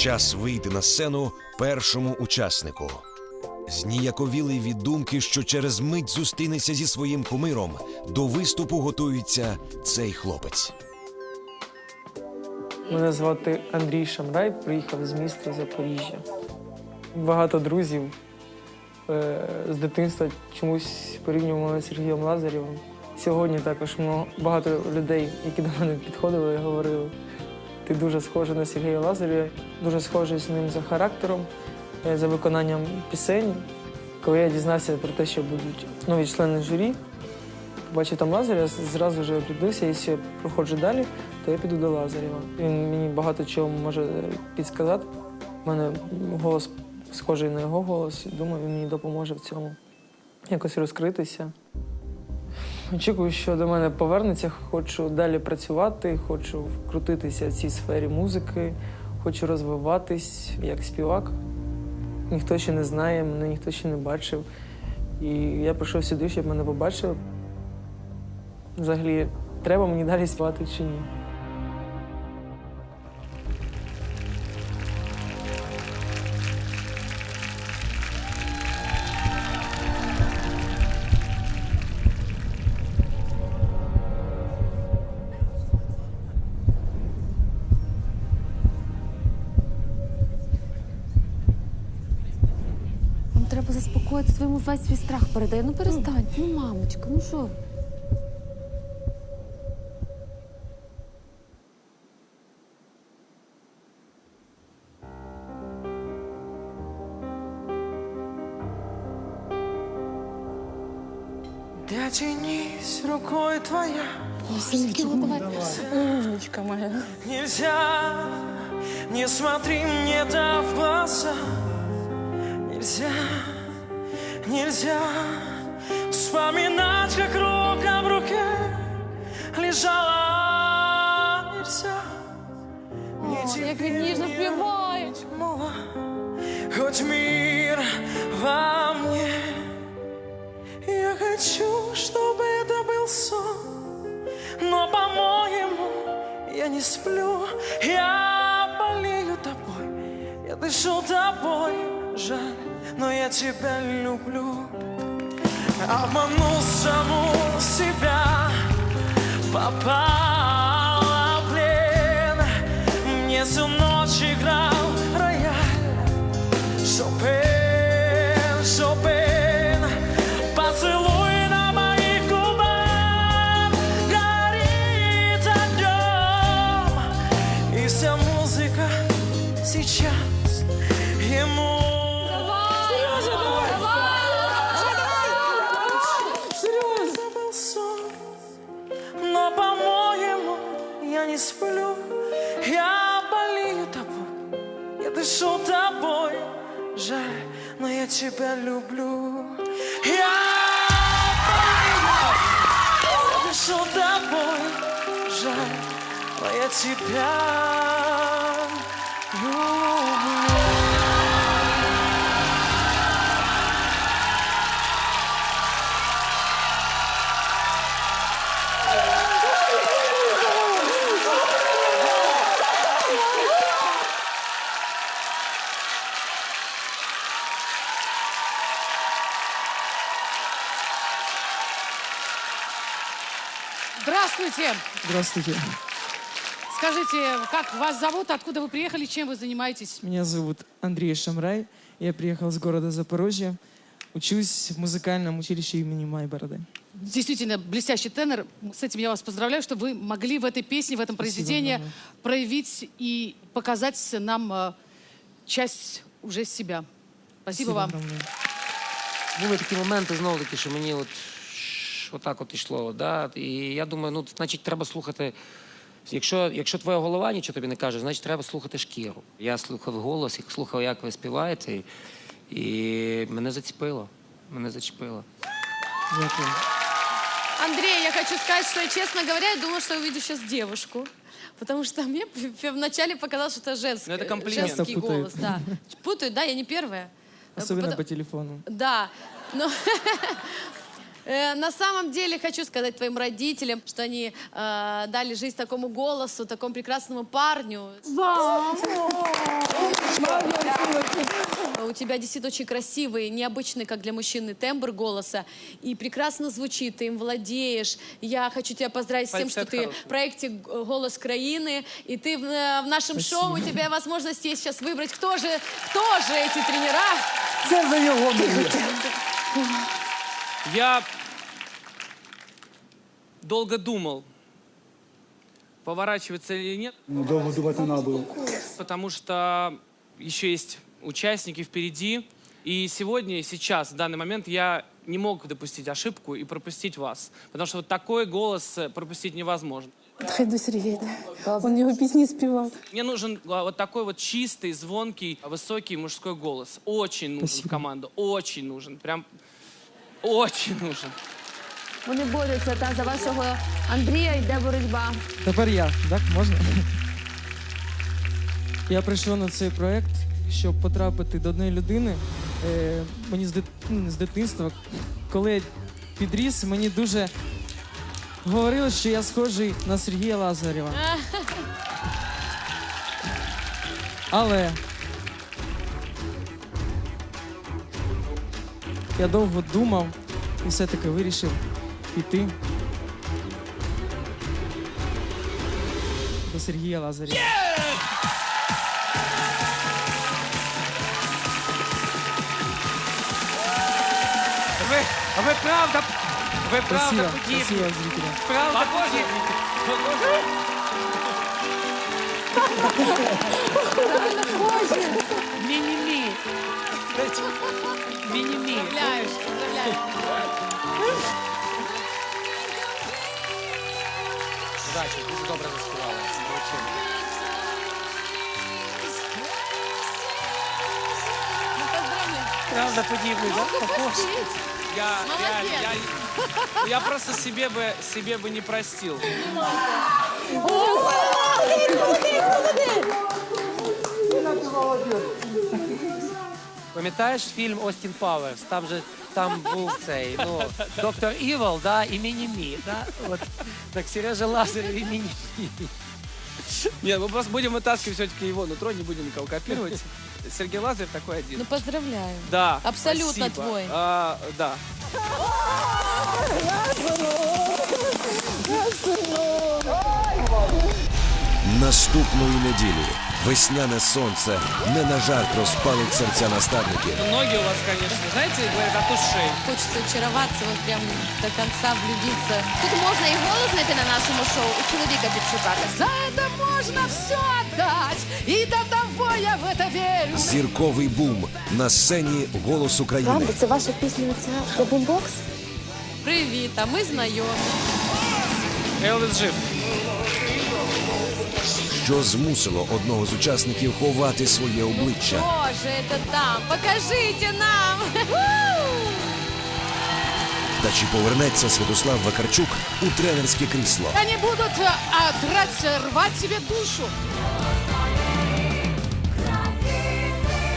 Час вийти на сцену першому учаснику. Зніяковілий від думки, що через мить зустрінеться зі своїм кумиром, до виступу готується цей хлопець. Мене звати Андрій Шамрай, приїхав з міста Запоріжжя. Багато друзів е, з дитинства чомусь порівнювали з Сергієм Лазарєвим. Сьогодні також багато людей, які до мене підходили говорили, ти дуже схожий на Сергія Лазарєва, дуже схожий з ним за характером, е, за виконанням пісень. Коли я дізнався про те, що будуть нові члени журі, побачив там Лазаря, зразу вже определився, якщо я проходжу далі, то я піду до Лазарєва. Він мені багато чого може підсказати. У мене голос схожий на його голос. Думаю, він мені допоможе в цьому якось розкритися. Очікую, що до мене повернеться. Хочу далі працювати, хочу вкрутитися в цій сфері музики, хочу розвиватись як співак. Ніхто ще не знає, мене ніхто ще не бачив. І я прийшов сюди, щоб мене побачили. Взагалі, треба мені далі співати чи ні. Треба заспокоїти своєму весь свій страх передає. Ну перестань. Ну, мамочка, ну що? ви? Дотянись рукой твоя давай. Умничка моя. Нельзя, не смотри мне да в глаза Нельзя, нельзя Вспоминать, как рука в руке Лежала Нельзя Мне О, як він ніжно співає. мало Хоть мир во мне Я хочу, чтобы это был сон Но, по-моему, я не сплю Я болею тобой Я дышу тобой Жаль, Но я тебя люблю. Обманул саму себя. Попала я не сплю. Я болею тобой, я дышу тобой. Жаль, но я тебя люблю. Я болею, я дышу тобой. Жаль, но я тебя люблю. Здравствуйте. Здравствуйте. Скажите, как вас зовут, откуда вы приехали, чем вы занимаетесь? Меня зовут Андрей Шамрай. Я приехал из города Запорожья. Учусь в музыкальном училище имени Майбороды. Действительно, блестящий тенор. С этим я вас поздравляю, что вы могли в этой песне, в этом произведении мама. проявить и показать нам э, часть уже себя. Спасибо, вам. огромное. Були такі моменти, знову таки, що мені от, отак от ішло. Да? І я думаю, ну, значить, треба слухати. Якщо, якщо твоя голова нічого тобі не каже, значить треба слухати шкіру. Я слухав голос, і слухав, як ви співаєте, і, мене зацепило. Мене зачепило. Дякую. Андрей, я хочу сказать, что, честно говоря, я думала, что я увижу сейчас девушку. Потому что мне вначале показалось, что это женский, Ну, это комплимент. женский голос. Да. Путают, да, я не первая. Особенно Потом- по телефону. Да. Но Э, на самом деле хочу сказать твоим родителям, что они э, дали жизнь такому голосу, такому прекрасному парню. У тебя действительно очень красивый, необычный, как для мужчины, тембр голоса. И прекрасно звучит, ты им владеешь. Я хочу тебя поздравить с тем, что ты в проекте «Г- «Голос краины». И ты в, э, в нашем шоу, у тебя возможность есть сейчас выбрать, кто же, кто же эти тренера. Це за його мрія. Я долго думал, поворачиваться или нет, Ну, довго думати не треба було. потому что еще есть участники впереди. И сегодня, и сейчас, в данный момент, я не мог допустить ошибку и пропустить вас. Потому что вот такой голос э, пропустить невозможно. Хай до Сергія йде. Он його пісні співав. Мне нужен а, вот такой вот чистый, звонкий, высокий мужской голос. Очень нужен в команду. Очень нужен. Прям очень нужен. Вони борються та за вашого Андрія йде боротьба. Тепер я, так? Можна? Я прийшов на цей проект, щоб потрапити до одної людини. Е, мені з, дит... ну, з дитинства, коли я підріс, мені дуже говорили, що я схожий на Сергія Лазарєва. Але я довго думав і все-таки вирішив піти до Сергія Лазарєва. Ви, а ви правда, ви правда подібні. красиво зрителя. Правда подібні. Міні-мі. Міні-мі. Поздравляю, поздравляю. Удачі, дуже добре заспівали. Молодчина. Ну, поздравляю. Правда подібний, так? Похож. Я, Молодец. реально, я, я просто себе бы, себе бы не простил. Пам'ятаєш фільм Остін Пауерс? Там же там був цей, ну, доктор Івол, да, і Міні-Мі, да? От, так Сережа Лазарев і Міні-Мі. Нет, мы просто будем вытаскивать все-таки его нутро, не будем никого копировать. Сергей Лазарев такой один. Ну, поздравляю. Да. Абсолютно спасибо. твой. А, да. Наступної неділі весняне сонце не на жарт розпалить серця наставників. Ноги у вас, конечно, знаете, говорят, от ушей. Хочется очароваться, вот прям до конца влюбиться. Тут можна і голос знайти на нашому шоу, і чоловіка підшукати. За это можно все отдать, и до того я в это верю. Зірковий бум на сцені Голос України. це ваша пісня ця The Boombox? Привіт, а ми знайомі. Элвис жив. що змусило одного з учасників ховати своє обличчя. Боже, это там. Покажите нам. Та чи повернеться Святослав Вакарчук у тренерське крісло? Они будут э, а, драть, рвать себе душу.